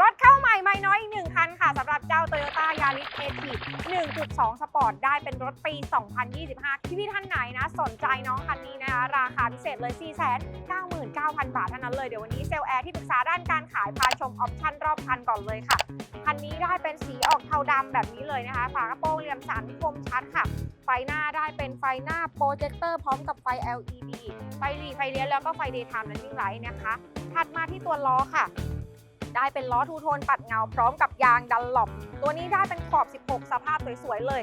รถเข้าใหม่ไม่น้อยอีกหนึ่งคันค่ะสำหรับเจ้า Toyota Yaris a t i v 1.2 Sport ได้เป็นรถปี 2025 ที่พี่ท่านไหนนะ สนใจน้องคันนี้นะคะราคาพิเศษเลย 499,000 บาทเท่านั้นเลยเดี๋ยววันนี้เซลล์แอร์ที่ปรึกษาด้านการขายพาชมออปชั่นรอบคันก่อนเลยค่ะ คันนี้ได้เป็นสีออกเทาดำแบบนี้เลยนะคะฝากระโปรงเหลี่ยมสันคมชัดค่ะ ไฟหน้าได้เป็นไฟหน้าโปรเจคเตอร์พร้อมกับไฟ LED ไฟหลีไฟเลี้ยวแล้วก็ไฟ daytime running light นะคะถัดมาที่ตัวล้อค่ะ ได้เป็นล้อทูโทนปัดเงาพร้อมกับยางดันหลบตัวนี้ได้เป็นขอบ 16 สภาพสวยๆเลย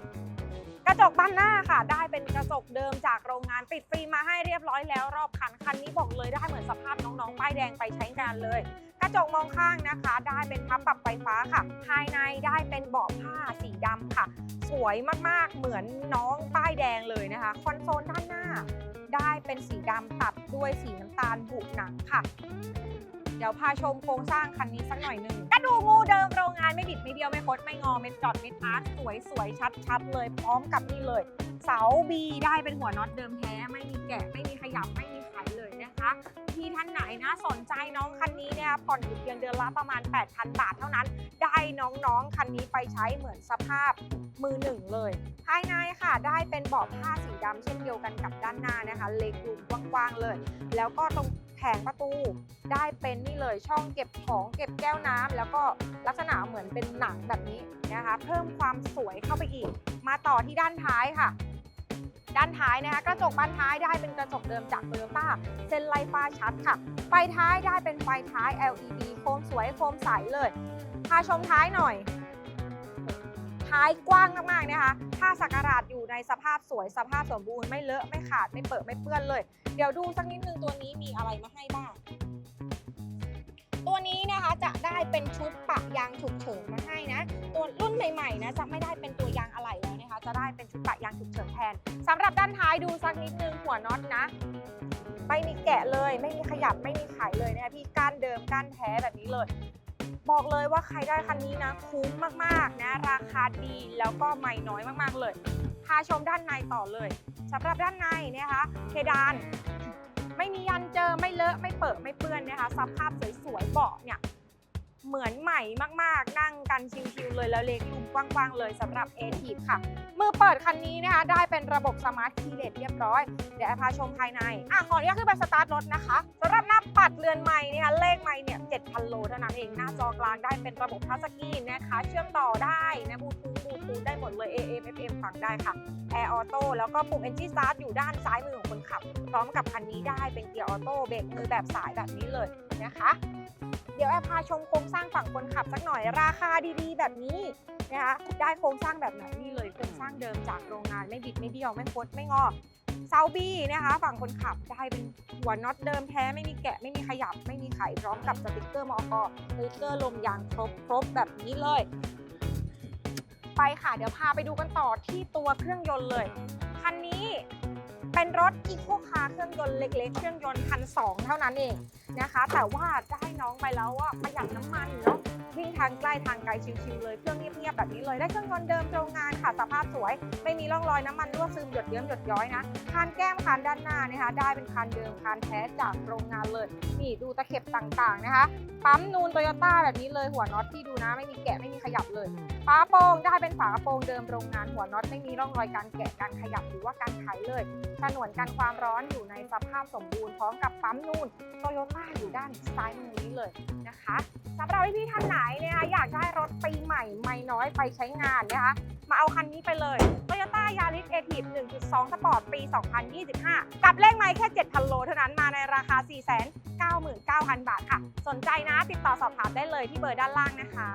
กระจกด้านหน้าค่ะ ได้เป็นกระจกเดิมจากโรงงานติดฟิล์มมาให้เรียบร้อยแล้วรอบคันคันนี้บอกเลยได้เหมือนสภาพน้องๆป้ายแดงไปใช้งานเลย กระจกมองข้างนะคะ ได้เป็นพับปรับไฟฟ้าค่ะ ภายในได้เป็นเบาะผ้าสีดำค่ะ สวยมากๆเหมือนน้องป้ายแดงเลยนะคะ คอนโซลด้านหน้า ได้เป็นสีดำตัดด้วยสีน้ำตาลบุหนังค่ะ ดี๋ยวพาชมโครงสร้างคันนี้สักหน่อยหนึ่งกระดูกงูเดิมโรงงานไม่บิดไม่เดียวไม่คดไม่งอ ไม่จอดไม่อาร์ตสวยสวยชัดชัดเลยพร้อมกับนี่เลย เสาบีได้เป็นหัวน็อตเดิมแท้ ไม่มีแกะไม่มีขยับไม่มีไขเลยนะคะที่ท่านไหนนะสนใจน้องคันนี้เนี่ยผ่อนอยู่เพียงเดือนละประมาณ 8,000 บาทเท่านั้น ได้น้องๆคันนี้ไปใช้เหมือนสภาพมือหนึ่งเลย ภายในค่ะได้เป็นเบาะผ้าสีดำเช่นเดียวกันกับด้านหน้านะคะ เล็กดูกว้างๆเลย แล้วก็ตรง ผงประตูได้เป็นนี่เลยช่องเก็บของเก็บแก้วน้ำแล้วก็ลักษณะเหมือนเป็นหนังแบบนี้นะคะ เพิ่มความสวยเข้าไปอีก มาต่อที่ด้านท้ายค่ะ ด้านท้ายนะคะกระจกบานท้ายได้เป็นกระจกเดิมจากโตโยต้าเส้นไลฟ้าชัดค่ะ ไฟท้ายได้เป็นไฟท้าย LED โคมสวยโคมใสเลยพาชมท้ายหน่อย ท้ายกว้างมากๆนะคะ ถ้าสักการาดอยู่ในสภาพสวยสภาพสมบูรณ์ไม่เลอะไม่ขาดไม่เปิดไม่เปื้อนเลย เดี๋ยวดูสักนิดนึงตัวนี้มีอะไรมาให้บ้าง ตัวนี้นะคะจะได้เป็นชุดปะยางฉุกเฉินมาให้นะ ตัวรุ่นใหม่ๆนะจะไม่ได้เป็นตัวยางอะไหล่แล้วนะคะ จะได้เป็นชุดปะยางฉุกเฉินแทนสำหรับด้านท้ายดูสักนิดนึงหัวน็อตนะไม่มีแกะเลย ไม่มีขยับไม่มีไขเลยนะคะพี่ก้านเดิมก้านแท้แบบนี้เลย บอกเลยว่าใครได้คันนี้นะ คุ้มมากๆนะ ราคาดีแล้วก็ไม่น้อยมากๆเลย พาชมด้านในต่อเลยสำหรับด้านในเนะคะเพดานไม่มียันเจอไม่เลอะไม่เปิดไม่เปื้อนนะคะสภาพสวยๆเบาะเนี่ย เหมือนใหม่มากๆ นั่งกันชิวๆเลยแล้วเล็กลุมกว้างๆ เลยสำหรับ a t ทีค่ะ มือเปิดคันนี้นะคะ ได้เป็นระบบสมาร์ทคีย์เลสเรียบร้อย เดี๋ยวแอร์พาชมภายใน อะขออนุญาตขึ้นไปสตาร์ทรถนะคะสำหรับหน้าปัดเรือนไม้นะคะเลขไม้เนี่ย 7,000 โลเท่านั้นเอง หน้าจอกลางได้เป็นระบบทัชสกรีนนะคะ เชื่อมต่อได้นะบลูทูธบลูทูธได้หมดเลย AM FM ฟังได้ค่ะแอร์ออโต้แล้วก็ปุ่ม Engine Start อยู่ด้านซ้ายมือของคนขับ พร้อมกับคันนี้ได้เป็นเกียร์ออโต้เบรกมือแบบสายแบบนี้เลยนะคะ เดี๋ยวแอร์พาชมโครงสร้างฝั่งคนขับสักหน่อยราคาดีๆ แบบนี้นะคะได้โครงสร้างแบบไหนนี่เลยโครงสร้างเดิมจากโรงงานไม่บิดไม่เบี้ยวไม่คดไม่งอเซาบี้นะคะ ฝั่งคนขับได้เป็นหัวน็อตเดิมแท้ไม่มีแกะไม่มีขยับ ไม่มีไขพร้อมกับสติกเกอร์มอกสติกเกอร์ลมยางครบครบแบบนี้เลย ไปค่ะเดี๋ยวพาไปดูกันต่อที่ตัวเครื่องยนต์เลย คันนี้เป็นรถอีโคคาร์เครื่องยนต์เล็ก ๆ เครื่องยนต์พันสองเท่านั้นเอง นะคะ แต่ว่าได้น้องไปแล้วว่าประหยัดน้ำมันเนาะ วิ่งทางใกล้ทางไกลชิวๆเลยเครื่องเงียบๆแบบนี้เลยได้เครื่องยนต์เดิมโรงงานค่ะสภาพสวย ไม่มีร่องรอยน้ำมันรั่วซึมหยดเยิ้มหยดย้อยนะคานแก้มคานด้านหน้านะคะ ได้เป็นคานเดิมคานแท้จากโรงงานเลยนี่ดูตะเข็บต่างๆนะคะ ปั๊มนูนโตโยต้าแบบนี้เลยหัวน็อตที่ดูนะ ไม่มีแกะไม่มีขยับเลยฝาโปรงได้เป็นฝากระโปรงเดิมโรงงานหัวน็อตไม่มีร่องรอยการแกะการขยับหรือว่าการไขเลยฉนวนกันความร้อนอยู่ในสภาพสมบูรณ์พร้อมกับปั๊มนูนโตโยต้าอยู่ด้านซ้ายมือนี้เลยนะคะสำหรับพี่ท่านไหนนยนะคะอยากได้รถปีใหม่ไม่น้อยไปใช้งานนะคะมาเอาคันนี้ไปเลย Toyota Yaris a t i v 1.2 Sport ปี 2025 กับเลขไม้แค่ 7,000 โลเท่านั้นมาในราคา 499,000 บาทค่ะ สนใจนะติดต่อสอบถามได้เลยที่เบอร์ด้านล่างนะคะ